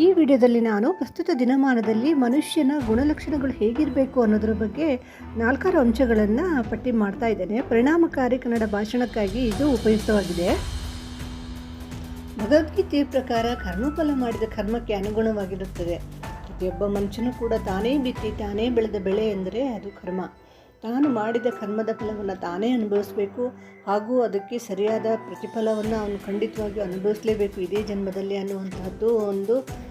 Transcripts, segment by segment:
ಈ ವಿಡಿಯೋದಲ್ಲಿ ನಾನು ಪ್ರಸ್ತುತ ದಿನಮಾನದಲ್ಲಿ ಮನುಷ್ಯನ ಗುಣಲಕ್ಷಣಗಳು ಹೇಗಿರಬೇಕು ಅನ್ನೋದ್ರ ಬಗ್ಗೆ ನಾಲ್ಕಾರು ಅಂಶಗಳನ್ನು ಪಟ್ಟಿ ಮಾಡ್ತಾ ಇದ್ದೇನೆ. ಪರಿಣಾಮಕಾರಿ ಕನ್ನಡ ಭಾಷಣಕ್ಕಾಗಿ ಇದು ಉಪಯುಕ್ತವಾಗಿದೆ. ಭಗವದ್ಗೀತೆಯ ಪ್ರಕಾರ ಕರ್ಮಫಲ ಮಾಡಿದ ಕರ್ಮಕ್ಕೆ ಅನುಗುಣವಾಗಿರುತ್ತದೆ. ಪ್ರತಿಯೊಬ್ಬ ಮನುಷ್ಯನೂ ಕೂಡ ತಾನೇ ಬಿತ್ತಿ, ತಾನೇ ಬೆಳೆದ ಬೆಳೆ ಎಂದರೆ ಅದು ಕರ್ಮ. ತಾನು ಮಾಡಿದ ಕರ್ಮದ ಫಲವನ್ನು ತಾನೇ ಅನುಭವಿಸಬೇಕು ಹಾಗೂ ಅದಕ್ಕೆ ಸರಿಯಾದ ಪ್ರತಿಫಲವನ್ನು ಅವನು ಖಂಡಿತವಾಗಿಯೂ ಅನುಭವಿಸಲೇಬೇಕು ಇದೇ ಜನ್ಮದಲ್ಲಿ ಅನ್ನುವಂತಹದ್ದು ಒಂದು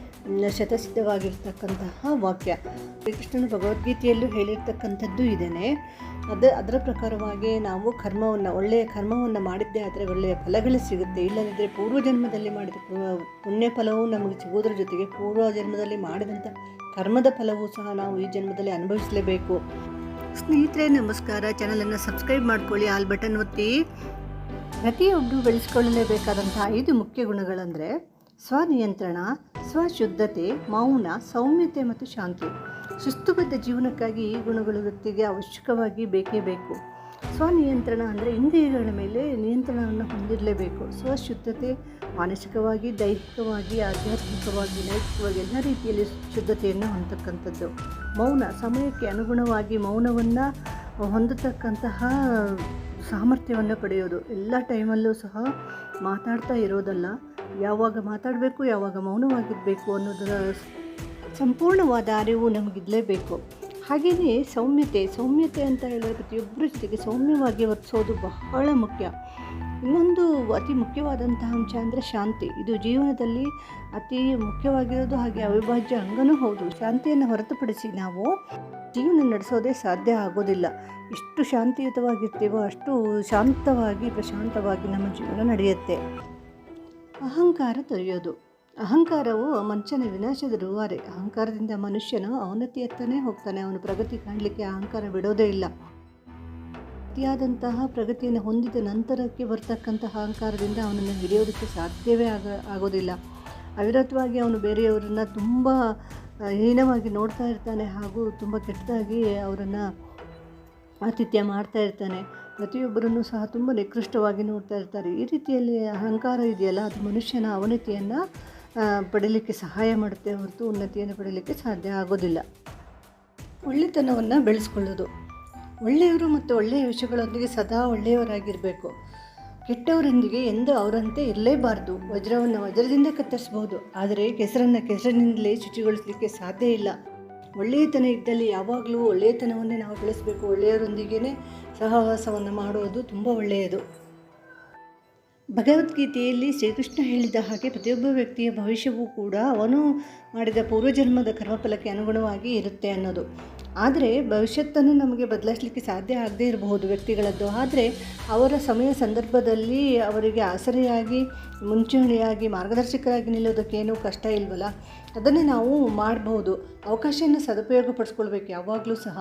ಶತಸಿದ್ಧವಾಗಿರ್ತಕ್ಕಂತಹ ವಾಕ್ಯ. ಶ್ರೀಕೃಷ್ಣನು ಭಗವದ್ಗೀತೆಯಲ್ಲೂ ಹೇಳಿರ್ತಕ್ಕಂಥದ್ದು ಇದೇನೆ. ಅದ, ಅದರ ಪ್ರಕಾರವಾಗಿ ನಾವು ಕರ್ಮವನ್ನು, ಒಳ್ಳೆಯ ಕರ್ಮವನ್ನು ಮಾಡಿದ್ದೇ ಆದರೆ ಒಳ್ಳೆಯ ಫಲಗಳು ಸಿಗುತ್ತೆ. ಇಲ್ಲದಿದ್ದರೆ ಪೂರ್ವ ಜನ್ಮದಲ್ಲಿ ಮಾಡಿದ ಪುಣ್ಯ ಫಲವು ನಮಗೆ ಸಿಗೋದ್ರ ಜೊತೆಗೆ ಪೂರ್ವ ಜನ್ಮದಲ್ಲಿ ಮಾಡಿದಂಥ ಕರ್ಮದ ಫಲವೂ ಸಹ ನಾವು ಈ ಜನ್ಮದಲ್ಲಿ ಅನುಭವಿಸಲೇಬೇಕು. ಸ್ನೇಹಿತರೆ, ನಮಸ್ಕಾರ. ಚಾನಲನ್ನು ಸಬ್ಸ್ಕ್ರೈಬ್ ಮಾಡ್ಕೊಳ್ಳಿ, ಆಲ್ ಬಟನ್ ಒತ್ತಿ. ಪ್ರತಿಯೊಬ್ಬರು ಬೆಳೆಸ್ಕೊಳ್ಳಲೇಬೇಕಾದಂಥ ಐದು ಮುಖ್ಯ ಗುಣಗಳಂದರೆ, ಸ್ವನಿಯಂತ್ರಣ, ಸ್ವಶುದ್ಧತೆ, ಮೌನ, ಸೌಮ್ಯತೆ ಮತ್ತು ಶಾಂತಿ. ಶಿಸ್ತುಬದ್ಧ ಜೀವನಕ್ಕಾಗಿ ಈ ಗುಣಗಳು ವ್ಯಕ್ತಿಗೆ ಅವಶ್ಯಕವಾಗಿ ಬೇಕೇ ಬೇಕು. ಸ್ವನಿಯಂತ್ರಣ ಅಂದರೆ ಇಂದ್ರಿಯಗಳ ಮೇಲೆ ನಿಯಂತ್ರಣವನ್ನು ಹೊಂದಿರಲೇಬೇಕು. ಸ್ವಶುದ್ಧತೆ, ಮಾನಸಿಕವಾಗಿ, ದೈಹಿಕವಾಗಿ, ಆಧ್ಯಾತ್ಮಿಕವಾಗಿ, ನೈತಿಕವಾಗಿ ಎಲ್ಲ ರೀತಿಯಲ್ಲಿ ಶುದ್ಧತೆಯನ್ನು ಹೊಂದತಕ್ಕಂಥದ್ದು. ಮೌನ, ಸಮಯಕ್ಕೆ ಅನುಗುಣವಾಗಿ ಮೌನವನ್ನು ಹೊಂದತಕ್ಕಂತಹ ಸಾಮರ್ಥ್ಯವನ್ನು ಪಡೆಯೋದು. ಎಲ್ಲ ಟೈಮಲ್ಲೂ ಸಹ ಮಾತಾಡ್ತಾ ಇರೋದಲ್ಲ. ಯಾವಾಗ ಮಾತಾಡಬೇಕು, ಯಾವಾಗ ಮೌನವಾಗಿರಬೇಕು ಅನ್ನೋದರ ಸಂಪೂರ್ಣವಾದ ಅರಿವು ನಮಗಿರಲೇಬೇಕು. ಹಾಗೆಯೇ ಸೌಮ್ಯತೆ ಸೌಮ್ಯತೆ ಅಂತ ಹೇಳಿದ್ರೆ ಪ್ರತಿಯೊಬ್ಬರ ಜೊತೆಗೆ ಸೌಮ್ಯವಾಗಿ ವರ್ತಿಸೋದು ಬಹಳ ಮುಖ್ಯ. ಇನ್ನೊಂದು ಅತಿ ಮುಖ್ಯವಾದಂತಹ ಅಂಶ ಅಂದರೆ ಶಾಂತಿ. ಇದು ಜೀವನದಲ್ಲಿ ಅತಿ ಮುಖ್ಯವಾಗಿರೋದು ಹಾಗೆ ಅವಿಭಾಜ್ಯ ಅಂಗನೂ ಹೌದು. ಶಾಂತಿಯನ್ನು ಹೊರತುಪಡಿಸಿ ನಾವು ಜೀವನ ನಡೆಸೋದೇ ಸಾಧ್ಯ ಆಗೋದಿಲ್ಲ. ಎಷ್ಟು ಶಾಂತಿಯುತವಾಗಿರ್ತೀವೋ ಅಷ್ಟು ಶಾಂತವಾಗಿ, ಪ್ರಶಾಂತವಾಗಿ ನಮ್ಮ ಜೀವನ ನಡೆಯುತ್ತೆ. ಅಹಂಕಾರ ತೊರೆಯೋದು. ಅಹಂಕಾರವು ಮನುಷ್ಯನ ವಿನಾಶದ ರೂವಾರೆ ಅಹಂಕಾರದಿಂದ ಮನುಷ್ಯನು ಅವನತಿಯತ್ತನೇ ಹೋಗ್ತಾನೆ. ಅವನು ಪ್ರಗತಿ ಕಾಣಲಿಕ್ಕೆ ಅಹಂಕಾರ ಬಿಡೋದೇ ಇಲ್ಲ. ಅತಿಯಾದಂತಹ ಪ್ರಗತಿಯನ್ನು ಹೊಂದಿದ ನಂತರಕ್ಕೆ ಬರ್ತಕ್ಕಂತಹ ಅಹಂಕಾರದಿಂದ ಅವನನ್ನು ಹಿಡಿಯೋದಕ್ಕೆ ಸಾಧ್ಯವೇ ಆಗ, ಆಗೋದಿಲ್ಲ. ಅವಿರತವಾಗಿ ಅವನು ಬೇರೆಯವರನ್ನು ತುಂಬ ಹೀನವಾಗಿ ನೋಡ್ತಾ ಇರ್ತಾನೆ ಹಾಗೂ ತುಂಬ ಕೆಟ್ಟದಾಗಿ ಅವರನ್ನು ಆತಿಥ್ಯ ಮಾಡ್ತಾ ಇರ್ತಾನೆ. ಪ್ರತಿಯೊಬ್ಬರನ್ನು ಸಹ ತುಂಬ ನಿಕೃಷ್ಟವಾಗಿ ನೋಡ್ತಾ ಇರ್ತಾರೆ. ಈ ರೀತಿಯಲ್ಲಿ ಅಹಂಕಾರ ಇದೆಯಲ್ಲ, ಅದು ಮನುಷ್ಯನ ಅವನತಿಯನ್ನು ಪಡೀಲಿಕ್ಕೆ ಸಹಾಯ ಮಾಡುತ್ತೆ ಹೊರತು ಉನ್ನತಿಯನ್ನು ಪಡೀಲಿಕ್ಕೆ ಸಾಧ್ಯ ಆಗೋದಿಲ್ಲ. ಒಳ್ಳೆತನವನ್ನು ಬೆಳೆಸ್ಕೊಳ್ಳೋದು. ಒಳ್ಳೆಯವರು ಮತ್ತು ಒಳ್ಳೆಯ ವಿಷಯಗಳೊಂದಿಗೆ ಸದಾ ಒಳ್ಳೆಯವರಾಗಿರಬೇಕು. ಕೆಟ್ಟವರೊಂದಿಗೆ ಎಂದು ಅವರಂತೆ ಇರಲೇಬಾರ್ದು. ವಜ್ರವನ್ನು ವಜ್ರದಿಂದ ಕತ್ತರಿಸಬಹುದು. ಆದರೆ ಕೆಸರನ್ನು ಕೆಸರಿನಿಂದಲೇ ಶುಚಿಗೊಳಿಸಲಿಕ್ಕೆ ಸಾಧ್ಯ ಇಲ್ಲ. ಒಳ್ಳೆಯತನ ಇದ್ದಲ್ಲಿ ಯಾವಾಗಲೂ ಒಳ್ಳೆಯತನವನ್ನೇ ನಾವು ಬೆಳೆಸಬೇಕು. ಒಳ್ಳೆಯವರೊಂದಿಗೇ ಸಹವಾಸವನ್ನು ಮಾಡುವುದು ತುಂಬ ಒಳ್ಳೆಯದು. ಭಗವದ್ಗೀತೆಯಲ್ಲಿ ಶ್ರೀಕೃಷ್ಣ ಹೇಳಿದ ಹಾಗೆ ಪ್ರತಿಯೊಬ್ಬ ವ್ಯಕ್ತಿಯ ಭವಿಷ್ಯವೂ ಕೂಡ ಅವನು ಮಾಡಿದ ಪೂರ್ವಜನ್ಮದ ಕರ್ಮಫಲಕ್ಕೆ ಅನುಗುಣವಾಗಿ ಇರುತ್ತೆ ಅನ್ನೋದು. ಆದರೆ ಭವಿಷ್ಯತ್ತನ್ನು ನಮಗೆ ಬದಲಾಯಿಸಲಿಕ್ಕೆ ಸಾಧ್ಯ ಆಗದೇ ಇರಬಹುದು ವ್ಯಕ್ತಿಗಳದ್ದು. ಆದರೆ ಅವರ ಸಮಯ ಸಂದರ್ಭದಲ್ಲಿ ಅವರಿಗೆ ಆಸರೆಯಾಗಿ, ಮುಂಚೂಣಿಯಾಗಿ, ಮಾರ್ಗದರ್ಶಕರಾಗಿ ನಿಲ್ಲೋದಕ್ಕೇನೂ ಕಷ್ಟ ಇಲ್ವಲ್ಲ? ಅದನ್ನೇ ನಾವು ಮಾಡಬಹುದು. ಅವಕಾಶವನ್ನು ಸದುಪಯೋಗ ಪಡಿಸ್ಕೊಳ್ಬೇಕು ಯಾವಾಗಲೂ ಸಹ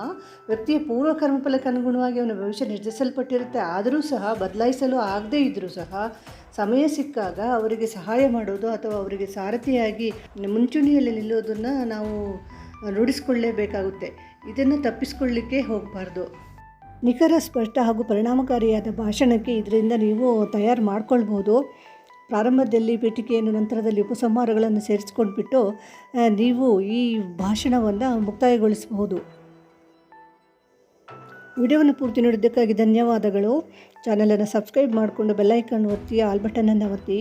ವ್ಯಕ್ತಿಯ ಪೂರ್ವ ಕರ್ಮಫಲಕ್ಕೆ ಅನುಗುಣವಾಗಿ ಅವನ ಭವಿಷ್ಯ ನಿರ್ಧರಿಸಲ್ಪಟ್ಟಿರುತ್ತೆ. ಆದರೂ ಸಹ, ಬದಲಾಯಿಸಲು ಆಗದೇ ಇದ್ದರೂ ಸಹ, ಸಮಯ ಸಿಕ್ಕಾಗ ಅವರಿಗೆ ಸಹಾಯ ಮಾಡೋದು ಅಥವಾ ಅವರಿಗೆ ಸಾರಥಿಯಾಗಿ ಮುಂಚೂಣಿಯಲ್ಲಿ ನಿಲ್ಲೋದನ್ನು ನಾವು ರೂಢಿಸ್ಕೊಳ್ಳೇಬೇಕಾಗುತ್ತೆ. ಇದನ್ನು ತಪ್ಪಿಸ್ಕೊಳ್ಳಿಕ್ಕೆ ಹೋಗಬಾರ್ದು. ನಿಖರ, ಸ್ಪಷ್ಟ ಹಾಗೂ ಪರಿಣಾಮಕಾರಿಯಾದ ಭಾಷಣಕ್ಕೆ ಇದರಿಂದ ನೀವು ತಯಾರು ಮಾಡ್ಕೊಳ್ಬೋದು. ಪ್ರಾರಂಭದಲ್ಲಿ ಪೀಠಿಕೆಯನ್ನು ನಂತರದಲ್ಲಿ ಉಪಸಂಹಾರಗಳನ್ನು ಸೇರಿಸ್ಕೊಂಡ್ಬಿಟ್ಟು ನೀವು ಈ ಭಾಷಣವನ್ನು ಮುಕ್ತಾಯಗೊಳಿಸಬಹುದು. ವಿಡಿಯೋವನ್ನು ಪೂರ್ತಿ ನೋಡಿದ್ದಕ್ಕಾಗಿ ಧನ್ಯವಾದಗಳು. ಚಾನಲನ್ನು ಸಬ್ಸ್ಕ್ರೈಬ್ ಮಾಡಿಕೊಂಡು ಬೆಲ್ಲೈಕನ್ ಒತ್ತಿ ಆಲ್ ಬಟನನ್ನು ಒತ್ತಿ.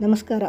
ನಮಸ್ಕಾರ.